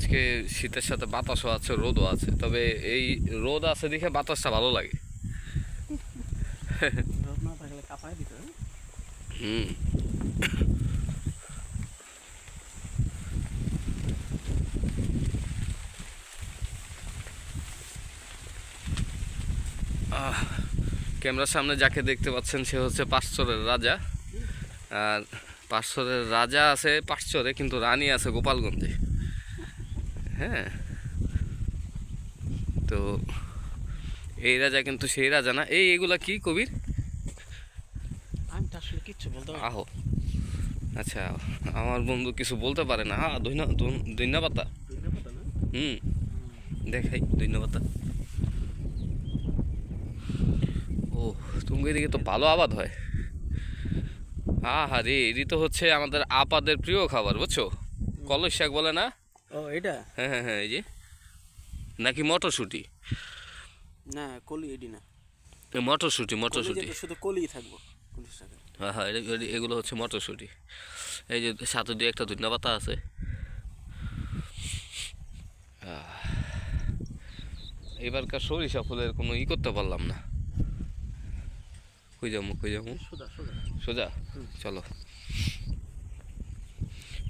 আজকে শীতের সাথে বাতাসও আছে রোদও আছে তবে এই রোদ আছে দেখে বাতাসটা ভালো লাগে। হুম। ক্যামেরার সামনে যাকে দেখতে পাচ্ছেন সে হচ্ছে পাঁচচরের রাজা। আর পাঁচচরের রাজা আছে পাঁচচরে কিন্তু রানী আছে গোপালগঞ্জে। হ্যাঁ। তো এই রাজা কিন্তু সেই রাজা না। এই এগুলা কি কবির? আমি তো আসলে কিচ্ছু বলতে আহো। আচ্ছা আমার বন্ধু কিছু বলতে পারে না। হ্যাঁ না? হুম দেখাই পাতা ও তুমি এদিকে তো ভালো আবাদ হয়। আহা রে এটি তো হচ্ছে আমাদের আপাদের প্রিয় খাবার বুঝছ? কলস শাক বলে না? ও এটা? হ্যাঁ হ্যাঁ হ্যাঁ এই যে। নাকি মটরশুঁটি? না কলি এডি না। মটরশুঁটি মটরশুঁটি। শুধু কলিই থাকব হ্যাঁ হ্যাঁ এগুলো হচ্ছে মটরশুঁটি। এই যে সাথে দিয়ে একটা ধনিয়া পাতা আছে। এবারকার সরিষা ফুলের কোনো ই করতে পারলাম না। কই যাব কই যাব? সোজা সোজা। সোজা? চলো।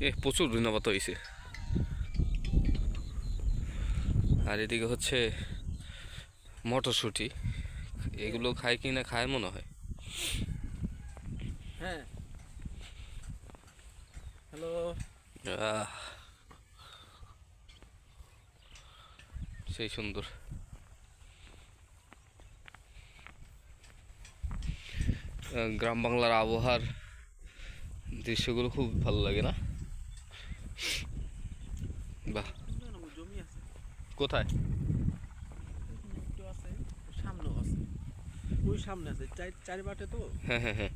এ প্রচুর ধনিয়া পাতা হয়েছে আর এদিকে হচ্ছে মটরশুঁটি। এগুলো খায় কি না খায় মনে হয়। হ্যাঁ। হ্যালো সেই সুন্দর। গ্রাম বাংলার আবহাওয়ার দৃশ্যগুলো খুব ভালো লাগে না বাহ জমি আছে কোথায় একটু আছে সামনেও আছে ওই সামনে আছে চার চারি বাটে তো হ্যাঁ হ্যাঁ হ্যাঁ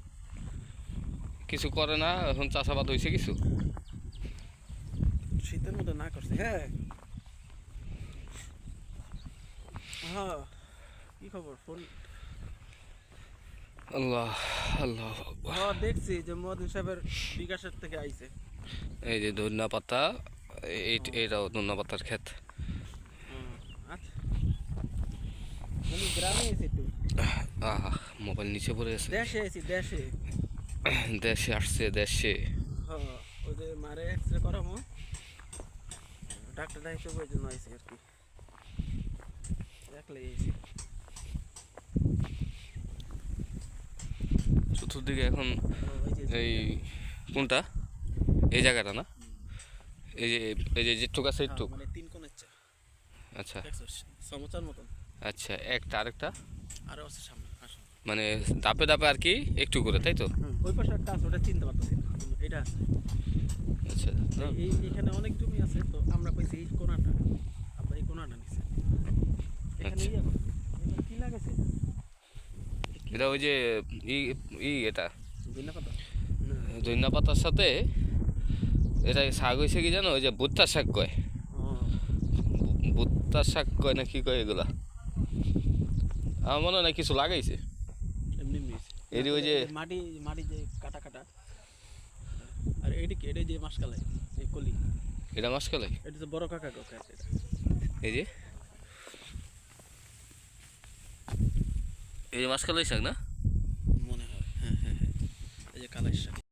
কিছু করে না এখন চাষাবাদ হয়েছে কিছু? শীতের মধ্যে না করছে হ্যাঁ। হ্যাঁ কি খবর? ফোন আল্লাহ আল্লাহ হ্যাঁ দেখছি যে মদিন সাহেবের বিকাশের থেকে আইছে। এই যে ধন্যা পাতা এই- এইটাও ধন্যা পাতার ক্ষেত হুম, আচ্ছা আমি গ্রামে এসে একটু আহা মোবাইল নিচে পড়ে আছে। দেশে এসি দেশে। দেশে আসছে দেশে। মারে করামো। ডাক্তার জন্য আইসি আর কি। দেখলে এসি। চতুর্দিকে এখন এই কোনটা? এই জায়গাটা না? এই যে এই যে যেটুক আছে হ্যাঁ, মানে আচ্ছা। সমচার মতন। আচ্ছা একটা আরেকটা? আরও আছে সামনে মানে দাপে দাপে আর কি একটু করে তাই তো? ওই পাশে একটা আছে ওটা চিনতে পারতেছি না এটা আছে। আচ্ছা এই- এই এখানে অনেক জমি আছে তো আমরা কইছি এই কোনাটা আমরা এই কোনাটা নিছি। এখানে আচ্ছা। ইয়ে কি লাগাইছে এটা ওই যে ই ই এটা। ধন্যা পাতার সাথে এটা শাক হয়েছে কি জানো? ওই যে ভুট্টা শাক কয়। ভুট্টা শাক কয় না কি কয় এগুলা? আমার মনে হয় কিছু লাগাইছে। এমনি এটি ওই যে- মাটি মাটি যে কাটা কাটা। আর এটি কি? এটা যে মাসকালাই এই কলি। এটা মাসকালাই? এটা তো বড় কাকা কাকা এটা। এই যে। এই যে মাসকালাই শাক না? মনে হয় হ্যাঁ হ্যাঁ হ্যাঁ। এই যে কালাই শাক।